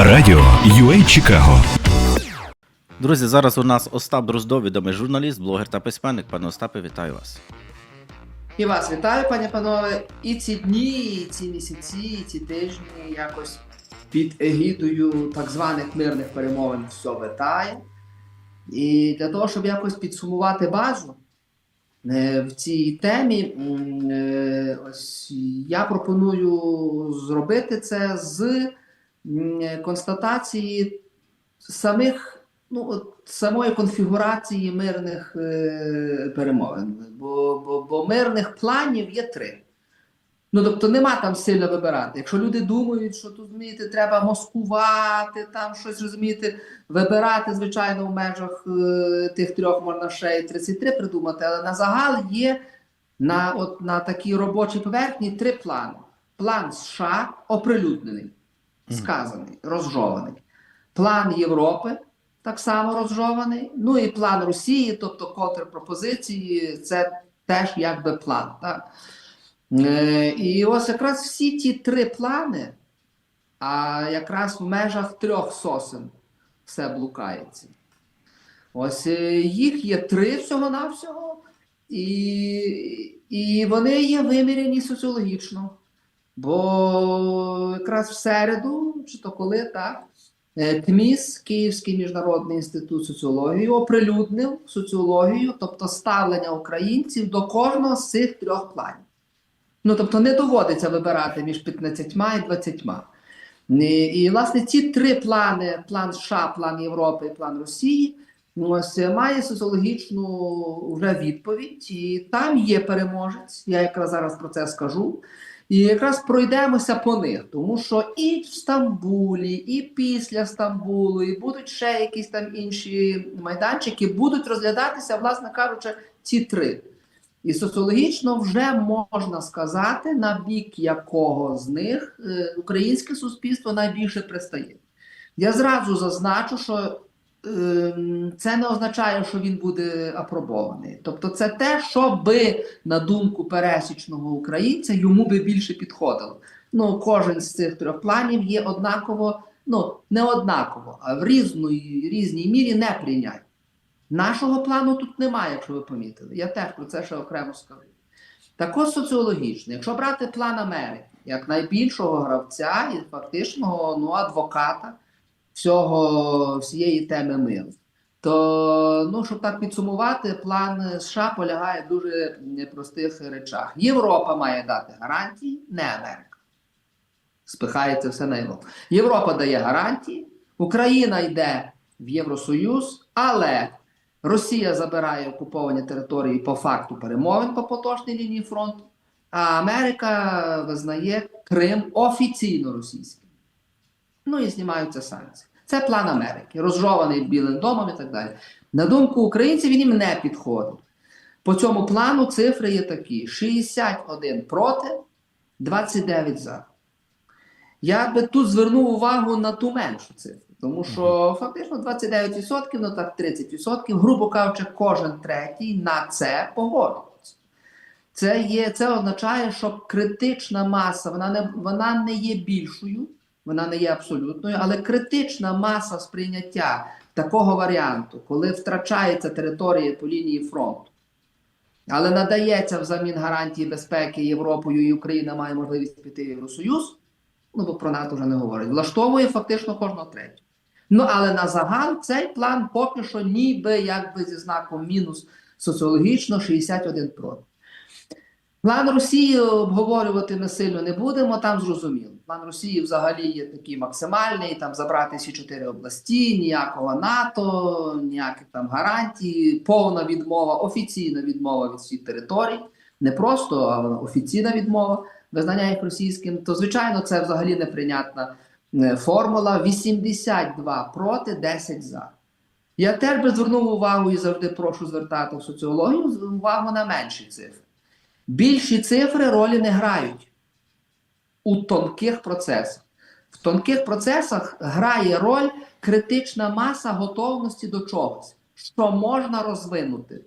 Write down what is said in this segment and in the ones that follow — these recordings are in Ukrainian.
Радіо UA Чикаго. Друзі, зараз у нас Остап Дроздов, відомий журналіст, блогер та письменник. Пане Остапе, вітаю вас. І вас вітаю, пані панове. І ці дні, і ці місяці, і ці тижні якось під егідою так званих мирних перемовин все витає. І для того, щоб якось підсумувати базу е, в цій темі, е, ось я пропоную зробити це з констатації самих ну, от, самої конфігурації мирних е, перемовин. Бо, бо, бо мирних планів є три. Ну, тобто нема там сильно вибирати. Якщо люди думають, що тут розумієте, треба москувати, там щось розумієте, вибирати, звичайно, в межах е, тих трьох можна ще й 33 придумати, але на загал є на, от, на такій робочій поверхні три плани. План США оприлюднений, сказаний, розжований. План Європи так само розжований. Ну і план Росії, тобто контрпропозиції, це теж якби план. Так? Е, і ось якраз всі ті три плани, а якраз в межах трьох сосен все блукається. Ось е, їх є три всього-навсього, і, і вони є виміряні соціологічно. Бо якраз в середу, чи то коли так, е, КМІС, Київський міжнародний інститут соціології, оприлюднив соціологію, тобто ставлення українців до кожного з цих трьох планів. Ну, тобто не доводиться вибирати між 15 і 20. І, і власне, ці три плани: план США, план Європи і план Росії, ось має соціологічну вже відповідь, і там є переможець. Я якраз зараз про це скажу. І якраз пройдемося по них, тому що і в Стамбулі, і після Стамбулу, і будуть ще якісь там інші майданчики, будуть розглядатися, власне кажучи, ці три. І соціологічно вже можна сказати, на бік якого з них е, українське суспільство найбільше пристає. Я зразу зазначу, що це не означає, що він буде апробований. Тобто, це те, що би, на думку пересічного українця, йому би більше підходило. Ну, кожен з цих трьох планів є однаково, ну не однаково, а в різної, різній мірі не прийнять. Нашого плану тут немає, якщо ви помітили. Я теж про це ще окремо скажу. Також соціологічно, якщо брати план Америки як найбільшого гравця і фактичного ну, адвоката всього, всієї теми миру, то, ну, щоб так підсумувати, план США полягає в дуже простих речах. Європа має дати гарантії, не Америка. Спихається все на Європу. Європа дає гарантії, Україна йде в Євросоюз, але Росія забирає окуповані території по факту перемовин по поточній лінії фронту, а Америка визнає Крим офіційно російським. Ну і знімаються санкції. Це план Америки, розжований Білим домом і так далі. На думку українців, він їм не підходить. По цьому плану цифри є такі: 61 проти, 29 за. Я би тут звернув увагу на ту меншу цифру. Тому що фактично 29%, ну так 30%, грубо кажучи, кожен третій на це погоджується. Це є, це означає, що критична маса, вона не, вона не є більшою, вона не є абсолютною, але критична маса сприйняття такого варіанту, коли втрачається територія по лінії фронту, але надається взамін гарантії безпеки Європою і Україна має можливість піти в Євросоюз, ну бо про НАТО вже не говорить, влаштовує фактично кожного третього. Ну, але на загал цей план поки що ніби якби зі знаком мінус соціологічно 61 проти. План Росії обговорювати ми сильно не будемо, там зрозуміло. План Росії взагалі є такий максимальний, там забрати всі чотири області, ніякого НАТО, ніяких там гарантій, повна відмова, офіційна відмова від всіх територій. Не просто, а офіційна відмова визнання їх російським, то звичайно це взагалі неприйнятна е, формула 82 проти 10 за. Я теж би звернув увагу і завжди прошу звертати в соціологію увагу на менші цифри. Більші цифри ролі не грають у тонких процесах. В тонких процесах грає роль критична маса готовності до чогось, що можна розвинути.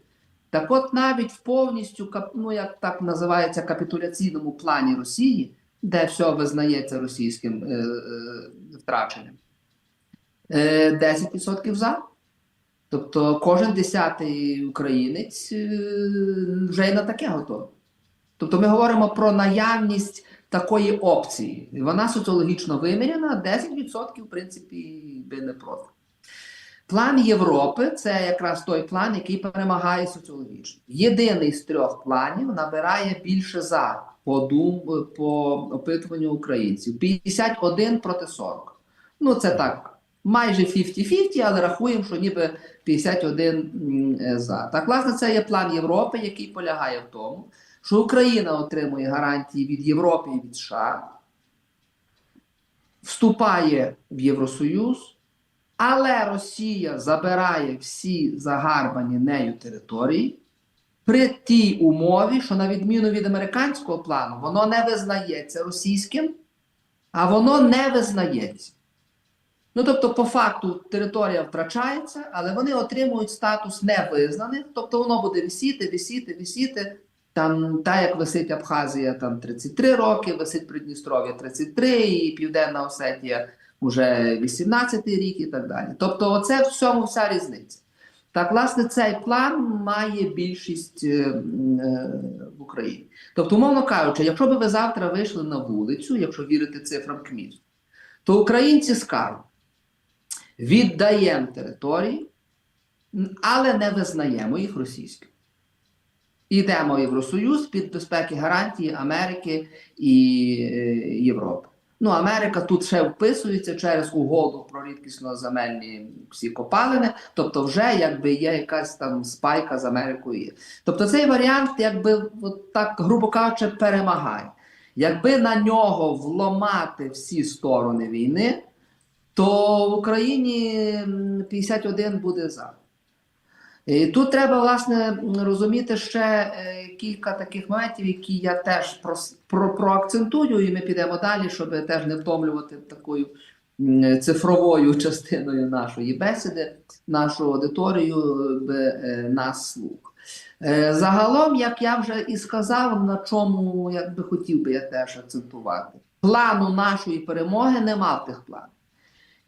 Так от навіть в повністю, ну як так називається, капітуляційному плані Росії, де все визнається російським е, е, втраченням, е, 10% за. Тобто кожен десятий українець е, вже й на таке готовий. Тобто ми говоримо про наявність такої опції. Вона соціологічно виміряна, 10% в принципі би не проти. План Європи це якраз той план, який перемагає соціологічно. Єдиний з трьох планів набирає більше за по, дум, по опитуванню українців. 51 проти 40. Ну, це так, майже 50-50, але рахуємо, що ніби 51 е, за. Так, власне, це є план Європи, який полягає в тому, що Україна отримує гарантії від Європи і від США, вступає в Євросоюз, але Росія забирає всі загарбані нею території при тій умові, що на відміну від американського плану, воно не визнається російським, а воно не визнається. Ну, тобто, по факту територія втрачається, але вони отримують статус невизнаних, тобто воно буде висіти, висіти, висіти. Там, та як висить Абхазія, там 33 роки, висить Придністров'я 33, і Південна Осетія вже 18 рік і так далі. Тобто, оце в цьому вся різниця. Так, власне, цей план має більшість е, е, в Україні. Тобто, умовно кажучи, якщо б ви завтра вийшли на вулицю, якщо вірити цифрам КМІС, то українці скажуть, віддаємо території, але не визнаємо їх російськими. Йдемо в Євросоюз під безпеки гарантії Америки і е, Європи. Ну, Америка тут ще вписується через угоду про рідкісно земельні всі копалини, тобто вже якби є якась там спайка з Америкою. Тобто цей варіант, якби от так, грубо кажучи, перемагає. Якби на нього вломати всі сторони війни, то в Україні 51 буде за. І тут треба, власне, розуміти ще е, кілька таких моментів, які я теж прос- про, проакцентую, і ми підемо далі, щоб теж не втомлювати такою цифровою частиною нашої бесіди, нашу аудиторію, е, нас слух. Е, Загалом, як я вже і сказав, на чому як би хотів би я теж акцентувати. Плану нашої перемоги нема в тих планах.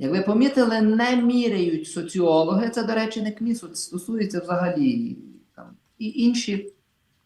Як ви помітили, не міряють соціологи, це, до речі, не КМІС, стосується взагалі там, і інші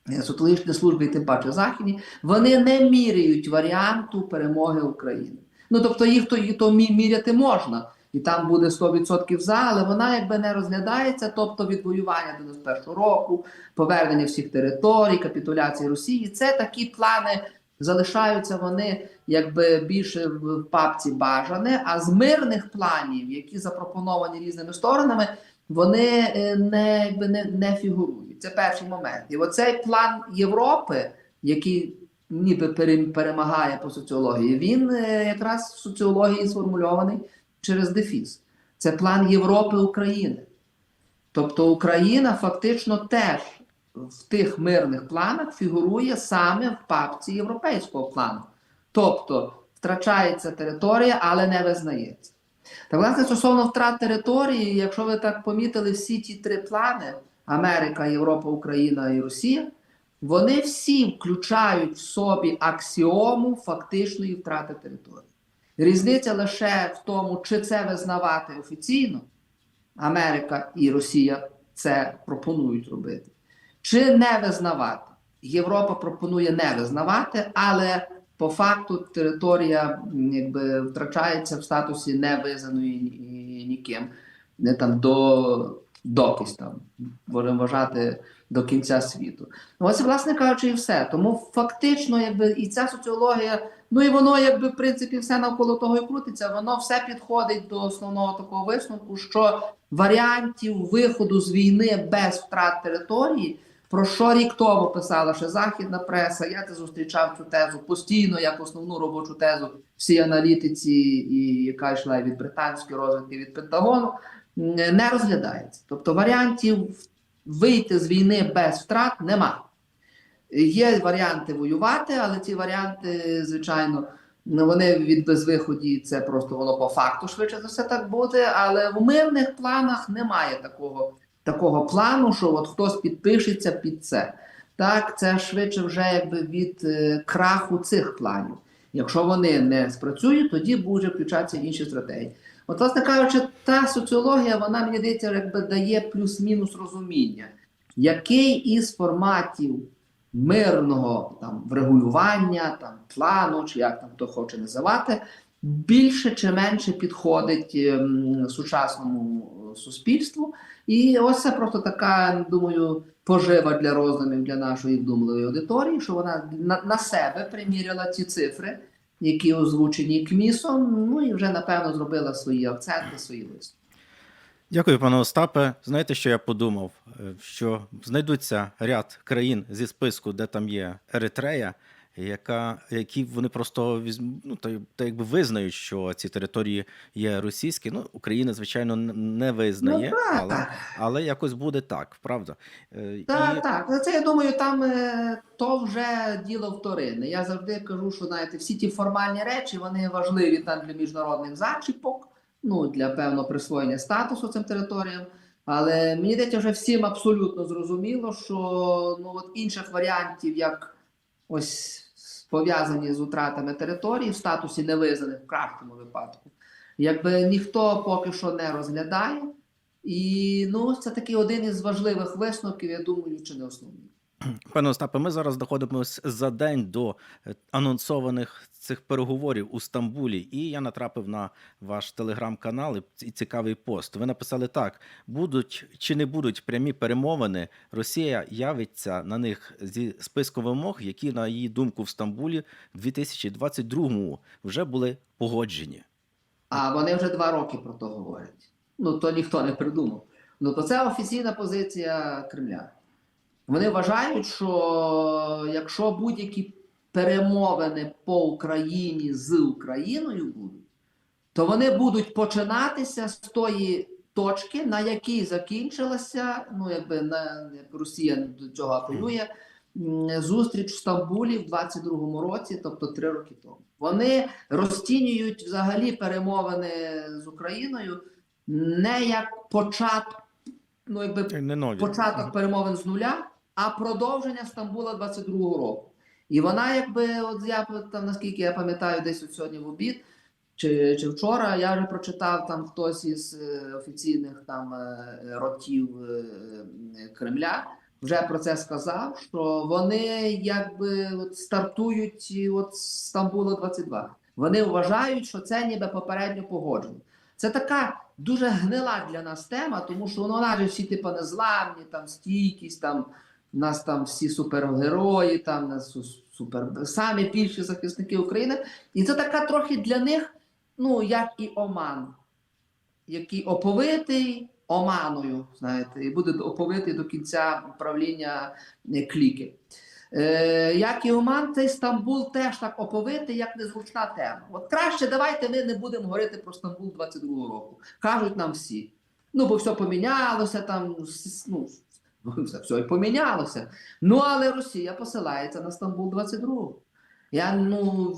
е, соціологічні служби, і тим паче західні, вони не міряють варіанту перемоги України. Ну, тобто їх то, то міряти можна, і там буде 100% за, але вона якби не розглядається, тобто відвоювання 91 року, повернення всіх територій, капітуляції Росії. Це такі плани залишаються вони якби більше в папці бажане, а з мирних планів, які запропоновані різними сторонами, вони е, не, якби не, не фігурують. Це перший момент. І оцей план Європи, який ніби перемагає по соціології, він е, якраз в соціології сформульований через дефіс. Це план Європи України. Тобто Україна фактично теж в тих мирних планах фігурує саме в папці європейського плану. Тобто втрачається територія, але не визнається. Та, власне, стосовно втрат території, якщо ви так помітили, всі ті три плани Америка, Європа, Україна і Росія, вони всі включають в собі аксіому фактичної втрати території. Різниця лише в тому, чи це визнавати офіційно, Америка і Росія це пропонують робити, чи не визнавати. Європа пропонує не визнавати, але по факту територія якби втрачається в статусі невизнаної ні- ніким, не там до докись там будемо вважати до кінця світу. Ну, ось, власне кажучи, і все. Тому фактично, якби і ця соціологія, ну і воно, якби в принципі, все навколо того і крутиться, воно все підходить до основного такого висновку, що варіантів виходу з війни без втрат території. Про що рік тому писала ще західна преса? Я це зустрічав цю тезу постійно як основну робочу тезу всій аналітиці, і яка йшла від британської розвідки від Пентагону, не розглядається. Тобто варіантів вийти з війни без втрат нема. Є варіанти воювати, але ці варіанти, звичайно, ну, вони від безвиході, це просто воно по факту швидше за все так буде. Але в мирних планах немає такого, такого плану, що от хтось підпишеться під це. Так, це швидше вже якби від е, краху цих планів. Якщо вони не спрацюють, тоді буде включатися інші стратегії. От, власне кажучи, та соціологія, вона мені здається, якби дає плюс-мінус розуміння, який із форматів мирного там врегулювання, там плану, чи як там хто хоче називати, більше чи менше підходить ем, сучасному е, суспільству. І ось це просто така, думаю, пожива для роздумів для нашої вдумливої аудиторії, що вона на, на себе приміряла ті цифри, які озвучені КМІСом, ну і вже напевно зробила свої акценти, свої листи. Дякую, пане Остапе. Знаєте, що я подумав? Е, Що знайдуться ряд країн зі списку, де там є Еритрея, яка, які вони просто візьм, ну, та, та якби визнають, що ці території є російські. Ну, Україна, звичайно, не визнає, Ну, так, але, так. але якось буде так, правда. Е, Так, і- так. Це я думаю, там е, то вже діло вторинне. Я завжди кажу, що знаєте, всі ті формальні речі вони важливі там для міжнародних зачіпок, ну для певного присвоєння статусу цим територіям. Але мені здається, вже всім абсолютно зрозуміло, що ну от інших варіантів, як ось пов'язані з утратами території в статусі невизнаних в кращому випадку, якби ніхто поки що не розглядає. І ну, це такий один із важливих висновків, я думаю, чи не основний. Пане Остапе, ми зараз знаходимося за день до е, анонсованих цих переговорів у Стамбулі, і я натрапив на ваш телеграм-канал і цікавий пост. Ви написали так: будуть чи не будуть прямі перемовини, Росія явиться на них зі списком вимог, які, на її думку, в Стамбулі в 2022-му вже були погоджені. А вони вже два роки про то говорять. Ну то ніхто не придумав. Ну то це офіційна позиція Кремля. Вони вважають, що якщо будь-які перемовини по Україні з Україною будуть, то вони будуть починатися з тої точки, на якій закінчилася, ну якби на як Росія до цього апелює, зустріч в Стамбулі в 22-му році, тобто три роки тому. Вони розцінюють взагалі перемовини з Україною не як початок, ну якби Не початок перемовин з нуля, а продовження Стамбула 22-го року. І вона, якби, от я там, наскільки я пам'ятаю, десь от сьогодні в обід чи, чи вчора я вже прочитав там хтось із е, офіційних там е, ротів е, Кремля. Вже про це сказав, що вони якби от стартують от з Стамбула 22. Вони вважають, що це ніби попередньо погоджено. Це така дуже гнила для нас тема, тому що ну, вона ж всі типу незламні, там стійкість, там нас там всі супергерої, там нас супер самі більші захисники України. І це така трохи для них, ну як і Оман, який оповитий Оманою, знаєте, і буде оповитий до кінця правління е, кліки. Е, як і Оман, цей Стамбул теж так оповитий, як незручна тема. От краще давайте ми не будемо говорити про Стамбул 22-го року. Кажуть нам всі. Ну, бо все помінялося там, ну, все, все і помінялося. Ну, але Росія посилається на Стамбул 22. Я, ну,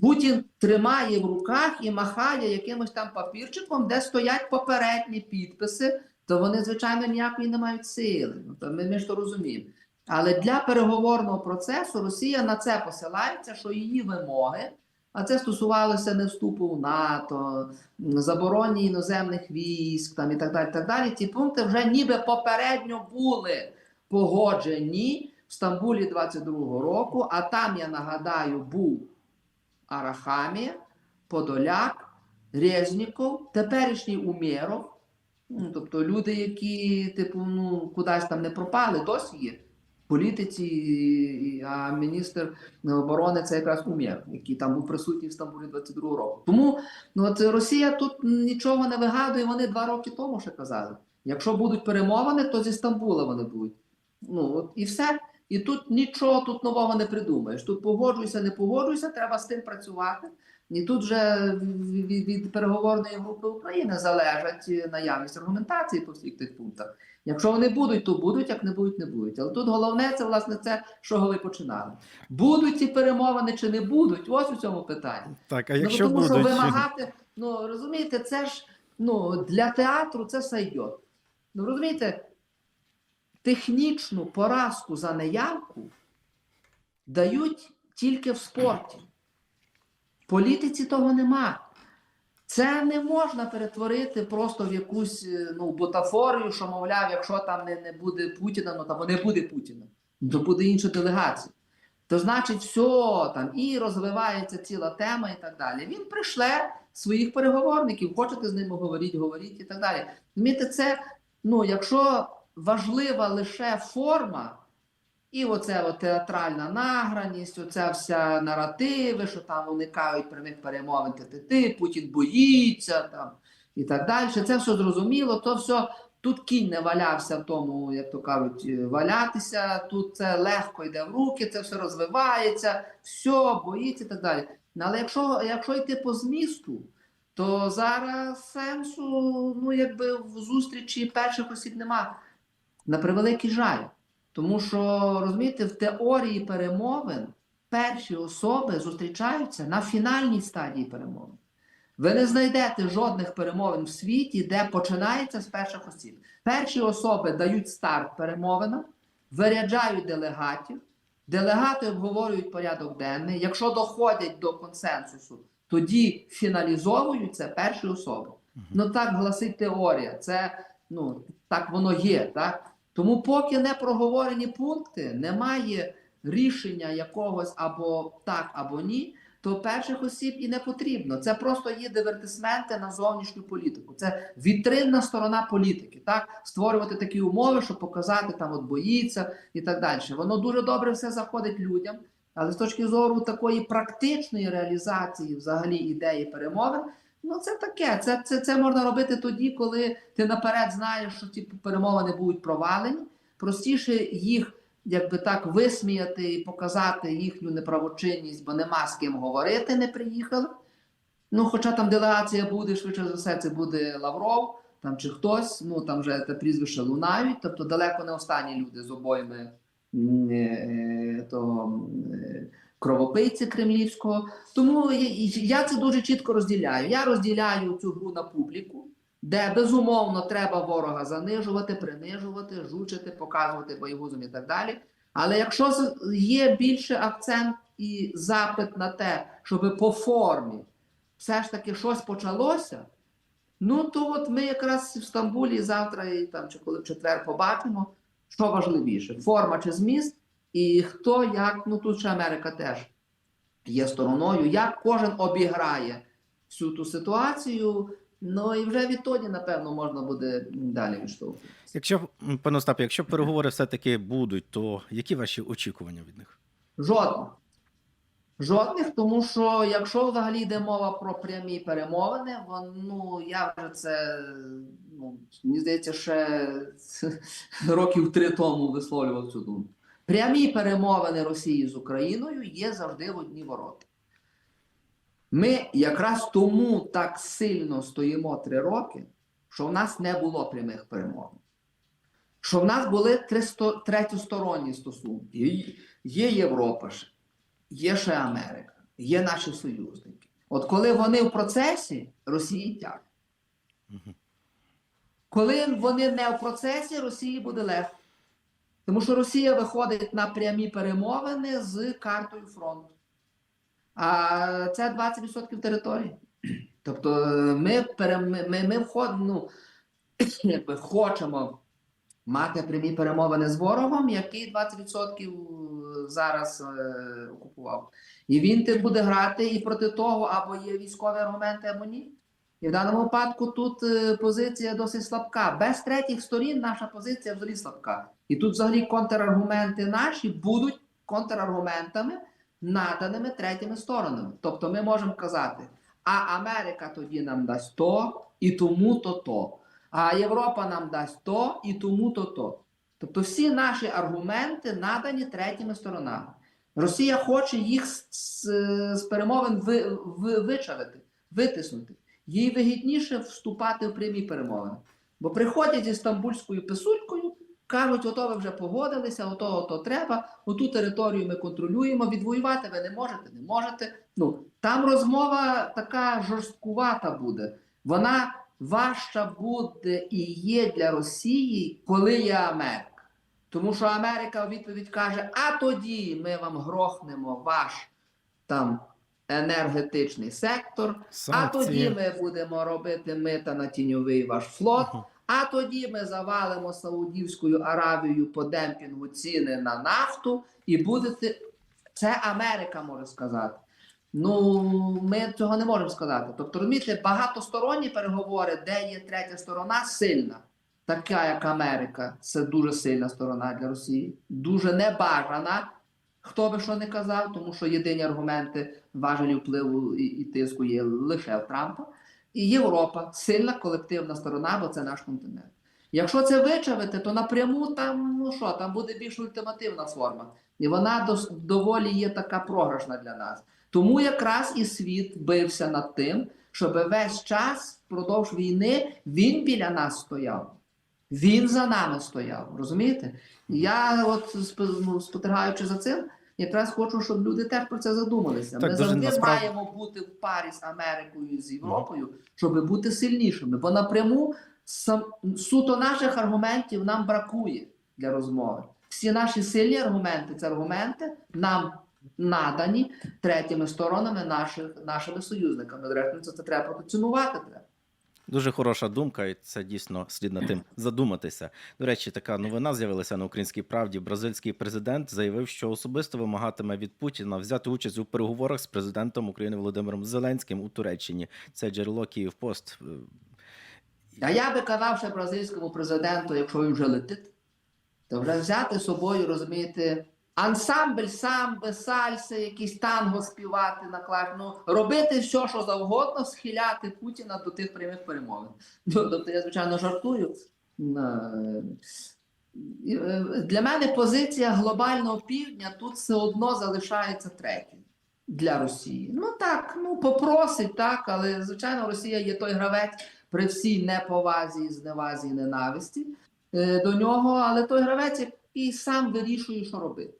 Путін тримає в руках і махає якимось там папірчиком, де стоять попередні підписи, то вони, звичайно, ніякої не мають сили. Ну, ми, ми ж то розуміємо. Але для переговорного процесу Росія на це посилається, що її вимоги, а це стосувалося не вступу в НАТО, забороні іноземних військ там, і так далі. так далі. Ці пункти вже ніби попередньо були погоджені в Стамбулі 22-го року, а там, я нагадаю, був Арахамія, Подоляк, Резніков, теперішній Умєров. Ну, тобто люди, які, типу, ну, кудись там не пропали, досі є політиці, а міністр оборони це якраз Умєр, який там був присутній в Стамбулі 22 року. Тому ну, от Росія тут нічого не вигадує, вони два роки тому ще казали. Якщо будуть перемовини, то зі Стамбула вони будуть. Ну, от і все. І тут нічого тут нового не придумаєш. Тут погоджуйся, не погоджуйся, треба з тим працювати. І тут вже від, від- переговорної групи України залежать наявність аргументації по всіх тих пунктах. Якщо вони будуть, то будуть, як не будуть, не будуть. Але тут головне це власне це, що ви починали. Будуть ці перемовини чи не будуть? Ось у цьому питанні. Так, а ну, якщо тому що вимагати, ну розумієте, це ж ну, для театру це сайдьот. Ну розумієте, технічну поразку за неявку дають тільки в спорті. Політиці того нема. Це не можна перетворити просто в якусь е, ну, бутафорію, що, мовляв, якщо там не, не буде Путіна, ну там не буде Путіна, то буде інша делегація. То значить, все там і розвивається ціла тема, і так далі. Він пришле своїх переговорників, хочете з ними говорити, говоріть і так далі. Розумієте, це, ну, якщо важлива лише форма, і оце от театральна награність, оця вся наративи, що там уникають прямих перемовин, ти Путін боїться там і так далі. Це все зрозуміло, то все тут кінь не валявся в тому, як то кажуть, е, валятися. Тут це легко йде в руки, це все розвивається, все боїться і так далі. Ну, Але якщо, якщо йти по змісту, то зараз сенсу, ну якби в зустрічі перших осіб нема. На превеликий жаль. Тому що, розумієте, в теорії перемовин перші особи зустрічаються на фінальній стадії перемовин. Ви не знайдете жодних перемовин в світі, де починається з перших осіб. Перші особи дають старт перемовинам, виряджають делегатів, делегати обговорюють порядок денний. Якщо доходять до консенсусу, тоді фіналізовуються перші особи. Ну так гласить теорія. Це ну так воно є. Так? Тому, поки не проговорені пункти, немає рішення якогось або так, або ні, то перших осіб і не потрібно. Це просто є дивертисменти на зовнішню політику. Це вітринна сторона політики. Так створювати такі умови, щоб показати там от боїться і так далі. Воно дуже добре все заходить людям. Але з точки зору такої практичної реалізації взагалі ідеї перемовин, ну це таке. Це, це, це можна робити тоді, коли ти наперед знаєш, що ці перемовини будуть провалені. Простіше їх, якби так, висміяти і показати їхню неправочинність, бо нема з ким говорити, не приїхали. Ну, хоча там делегація буде, швидше за все, це буде Лавров там чи хтось, ну там вже те прізвище лунають, тобто далеко не останні люди з обоїми м, е, того, е, кровопийці кремлівського. Тому я, це дуже чітко розділяю. Я розділяю цю гру на публіку, де безумовно треба ворога занижувати, принижувати, жучити, показувати боєгузом і так далі. Але якщо є більше акцент і запит на те, щоб по формі все ж таки щось почалося. Ну то от ми якраз в Стамбулі завтра і там чи коли в четвер побачимо, що важливіше: форма чи зміст, і хто як, ну тут ще Америка теж є стороною, як кожен обіграє всю ту ситуацію. Ну і вже відтоді, напевно, можна буде далі відштовхувати. Якщо, пане Остапе, якщо переговори все-таки будуть, то які ваші очікування від них? Жодних. Жодних, тому що якщо взагалі йде мова про прямі перемовини, вон, ну я вже це ну, мені здається, ще років три тому висловлював цю думку. Прямі перемовини Росії з Україною є завжди в одні ворота. Ми якраз тому так сильно стоїмо три роки, що в нас не було прямих перемовин. Що в нас були третьосторонні стосунки. Є- Є Європа ще, є ще Америка, є наші союзники. От коли вони в процесі, Росії тягне. Коли вони не в процесі, Росії буде легко. Тому що Росія виходить на прямі перемовини з картою фронту. А це 20% території. Тобто е, ми, ми, ми, входимо, ну, якби хочемо мати прямі перемовини з ворогом, який 20% зараз е, окупував. І він буде грати і проти того, або є військові аргументи, або ні. І в даному випадку тут е, позиція досить слабка. Без третіх сторін наша позиція взагалі слабка. І тут взагалі контраргументи наші будуть контраргументами, наданими третіми сторонами. Тобто ми можемо казати, а Америка тоді нам дасть то, і тому то то. А Європа нам дасть то, і тому то то. Тобто всі наші аргументи надані третіми сторонами. Росія хоче їх з, з, з перемовин ви, ви, вичавити, витиснути. Їй вигідніше вступати в прямі перемовини. Бо приходять зі стамбульською писулькою, кажуть, ото ви вже погодилися, ото, ото треба, оту територію ми контролюємо, відвоювати ви не можете, не можете. Ну, там розмова така жорсткувата буде. Вона важча буде і є для Росії, коли є Америка. Тому що Америка у відповідь каже: а тоді ми вам грохнемо ваш там енергетичний сектор. А тоді ми будемо робити мита на тіньовий ваш флот. А тоді ми завалимо Саудівською Аравією по демпінгу ціни на нафту, і будете. Це Америка може сказати. Ну, ми цього не можемо сказати. Тобто, розумієте, багатосторонні переговори, де є третя сторона, сильна. Така, як Америка, це дуже сильна сторона для Росії, дуже небажана. Хто би що не казав, тому що єдині аргументи важелі впливу і, і тиску є лише в Трампа. І Європа сильна колективна сторона, бо це наш континент. Якщо це вичавити, то напряму там, ну що, там буде більш ультимативна форма. І вона доволі є така програшна для нас. Тому якраз і світ бився над тим, щоб весь час впродовж війни він біля нас стояв. Він за нами стояв. Розумієте? Я, от ну, спостерігаючи за цим, якраз хочу, щоб люди теж про це задумалися. Так, Ми завжди насправді- маємо бути в парі з Америкою і з Європою, щоб бути сильнішими. Бо напряму сам, суто наших аргументів нам бракує для розмови. Всі наші сильні аргументи це аргументи нам надані третіми сторонами наших, нашими союзниками. Зрештою, це, це треба протиціонувати. Треба. Дуже хороша думка, і це дійсно слід над тим задуматися. До речі, така новина з'явилася на українській правді. Бразильський президент заявив, що особисто вимагатиме від Путіна взяти участь у переговорах з президентом України Володимиром Зеленським у Туреччині. Це джерело Київпост. А я би казав ще бразильському президенту, якщо він вже летить, то вже взяти з собою, розумієте, ансамбль самби, сальси, якісь танго співати на клаві, ну, робити все, що завгодно, схиляти Путіна до тих прямих перемовин. Ну, тобто я, звичайно, жартую. Е, і, е, Для мене позиція глобального півдня тут все одно залишається третьою для Росії. Ну так, ну попросить, так, але звичайно, Росія є той гравець при всій неповазі, зневазі і ненависті е, до нього, але той гравець який сам вирішує, що робити.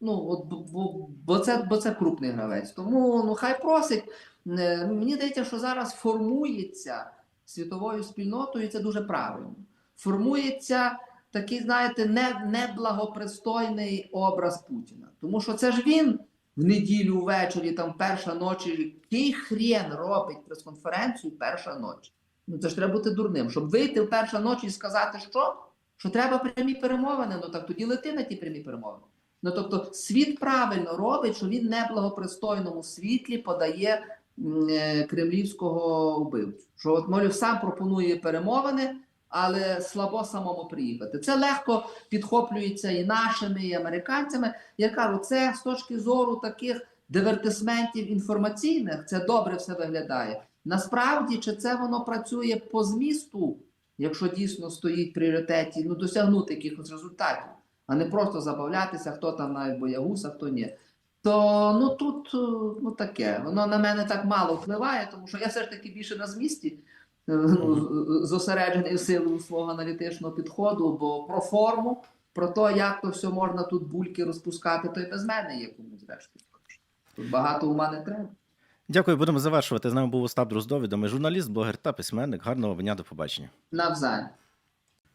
Ну, от, бо- бо, це, бо це крупний гравець. Тому ну, хай просить. Е, Мені здається, що зараз формується світовою спільнотою, і це дуже правильно. Формується такий, знаєте, не, неблагопристойний образ Путіна. Тому що це ж він в неділю ввечері, там перша ночі, який хрен робить прес-конференцію перша ночі. Ну це ж треба бути дурним. Щоб вийти в перша ночі і сказати, що? Що треба прямі перемовини, ну так тоді лети на ті прямі перемовини. Ну тобто світ правильно робить, що він неблагопристойному світлі подає е, кремлівського вбивцю. Що от Молів сам пропонує перемовини, але слабо самому приїхати. Це легко підхоплюється і нашими, і американцями. Я кажу, це з точки зору таких дивертисментів інформаційних, це добре все виглядає. Насправді, чи це воно працює по змісту, якщо дійсно стоїть в пріоритеті, ну досягнути якихось результатів, а не просто забавлятися, хто там навіть боягуз, а хто ні. То ну тут е, ну таке, воно на мене так мало впливає, тому що я все ж таки більше на змісті е, ну, з- зосереджений силою свого аналітичного підходу, бо про форму, про те, як то все можна тут бульки розпускати, то й без мене є кому зрештою. Тут багато ума не треба. Дякую, будемо завершувати. З нами був Остап Дроздов, відомий журналіст, блогер та письменник. Гарного дня, до побачення. Навзаєм.